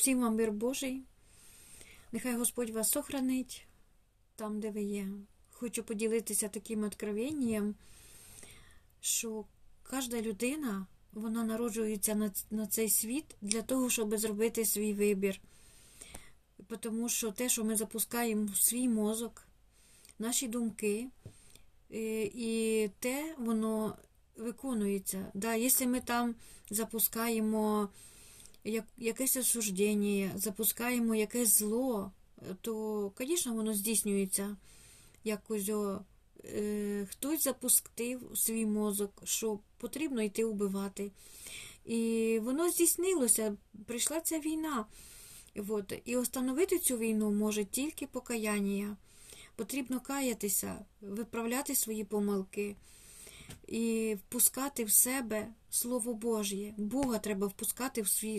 Всім вам мир Божий. Нехай Господь вас сохранить там, де ви є. Хочу поділитися таким откровенням, що кожна людина вона народжується на, на цей світ для того, щоб зробити свій вибір. Тому що те, що ми запускаємо в свій мозок, наші думки, е, і те, воно виконується. Да, якщо ми там запускаємо якесь осуждення, запускаємо якесь зло, то, звісно, воно здійснюється. Якось е, хтось запустив свій мозок, що потрібно йти вбивати. І воно здійснилося, прийшла ця війна. От. І остановити цю війну може тільки покаяння. Потрібно каятися, виправляти свої помилки і впускати в себе Слово Божє. Бога треба впускати в свій